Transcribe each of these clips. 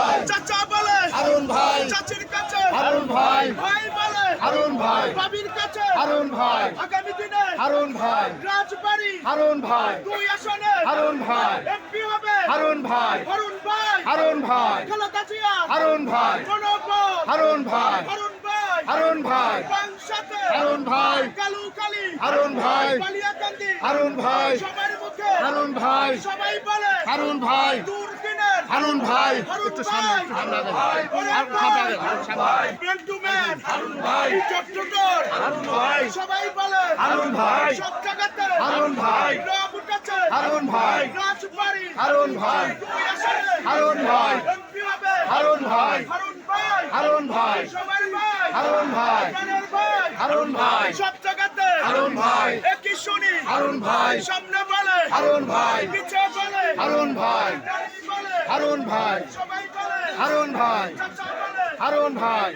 ভাই চাচা বলে হারুন ভাই চাচির কাছে হারুন ভাই ভাই বলে হারুন ভাই বাবির কাছে হারুন ভাই আগামী দিনে হারুন ভাই রাজবাড়ি হারুন ভাই দুই আসনে হারুন ভাই এমপি হবে হারুন ভাই হারুন ভাই হারুন ভাই খালেদা জিয়া হারুন ভাই হারুন ভাই হারুন ভাই হারুন ভাই হারুন ভাই কালু কালি হারুন ভাই কালিয়াকান্দি হারুন ভাই সবার মুখে হারুন ভাই সবাই বলে হারুন ভাই দুর্দিনের হারুন ভাই একটু সামনে একটু সামনে। ভাই আর সামনে ম্যান টু ম্যান হারুন ভাই চট্টগ্রাম হারুন ভাই সবাই বলে হারুন ভাই সব জায়গাতে হারুন ভাই রব উঠেছে হারুন ভাই রাজবাড়ি হারুন ভাই হারুন ভাই হারুন ভাই হারুন ভাই হারুন হারুন ভাই হারুন ভাই সব জায়গাতে হারুন ভাই একই শুনি হারুন ভাই সামনে বলে হারুন ভাই পিছে বলে হারুন ভাই দাঁড়িয়ে ভাই হারুন ভাই হারুন ভাই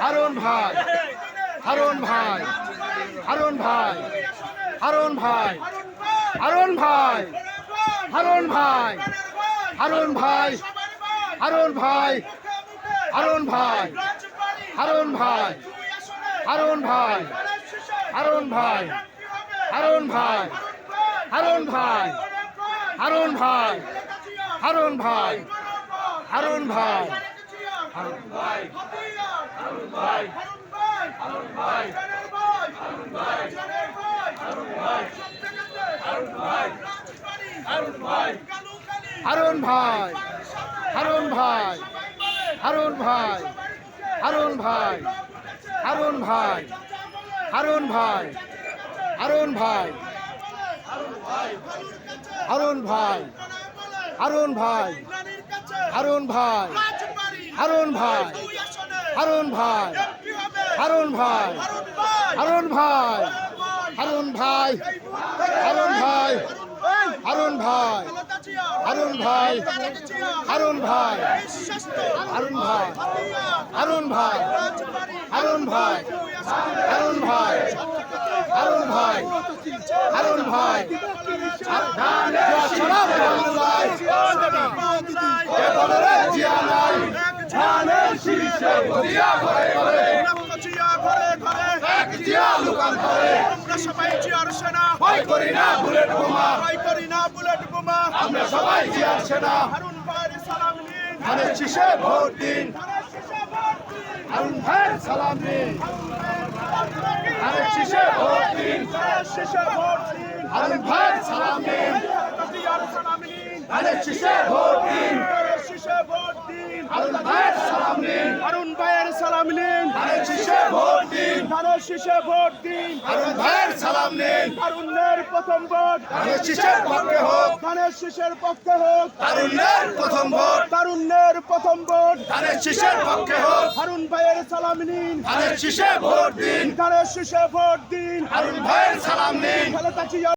হারুন ভাই হারুন ভাই হারুন ভাই হারুন ভাই হারুন ভাই হারুন ভাই হারুন ভাই হারুন ভাই হারুন ভাই হারুন ভাই হারুন ভাই হারুন ভাই হারুন ভাই হারুন ভাই হারুন ভাই হারুন ভাই হারুন ভাই হারুন ভাই হারুন ভাই হারুন ভাই হারুন ভাই হারুন ভাই হারুন ভাই হারুন ভাই হারুন ভাই হারুন ভাই হারুন ভাই হারুন ভাই হারুন ভাই হারুন ভাই হারুন ভাই হারুন ভাই হারুন ভাই হারুন ভাই হারুন ভাই হারুন ভাই হারুন ভাই হারুন ভাই হারুন ভাই হারুন ভাই হারুন ভাই হারুন ভাই হারুন ভাই ছড়া বাংলায় এ বলে রে জিয়া নাই ধানের ধরে সবাই জিয়ার সেনা। ভয় করি না বুলেট বোমা। ভয় করি না বুলেট বোমা আমরা সবাই জিয়ার সেনা হারুন ভাইয়ের সালাম নিন। ধানের শীষে ভোট দিন হারুন ভাইয়ের সালাম দিন ধানের শীষে ভোট দিন। শেষে ভোট দিন হারুন ভাইয়ের সালাম দিন জিয়ার সালাম নিন। ধানের শীষে ভোট দিন শেষে ভোট দিন হারুন ভাইয়ের সালাম দিন হারুন ভাইয়ের সালাম নিন ধানের শীষে ভোট দিন ধানের শীষে ভোট দিন। হারুন ভাইয়ের সালাম নিন। হারুনের প্রথম ভোট। ধানের শীষের পক্ষে হোক। ধানের শীষের পক্ষে হোক। প্রথম ভোট। তারুণ্যের প্রথম ভোট। ধানের শীষের পক্ষে হোক। হারুন ভাইয়ের সালাম নিন। ধানের শীষে ভোট দিন। ধানের শীষে ভোট দিন। হারুন ভাইয়ের সালাম নিন।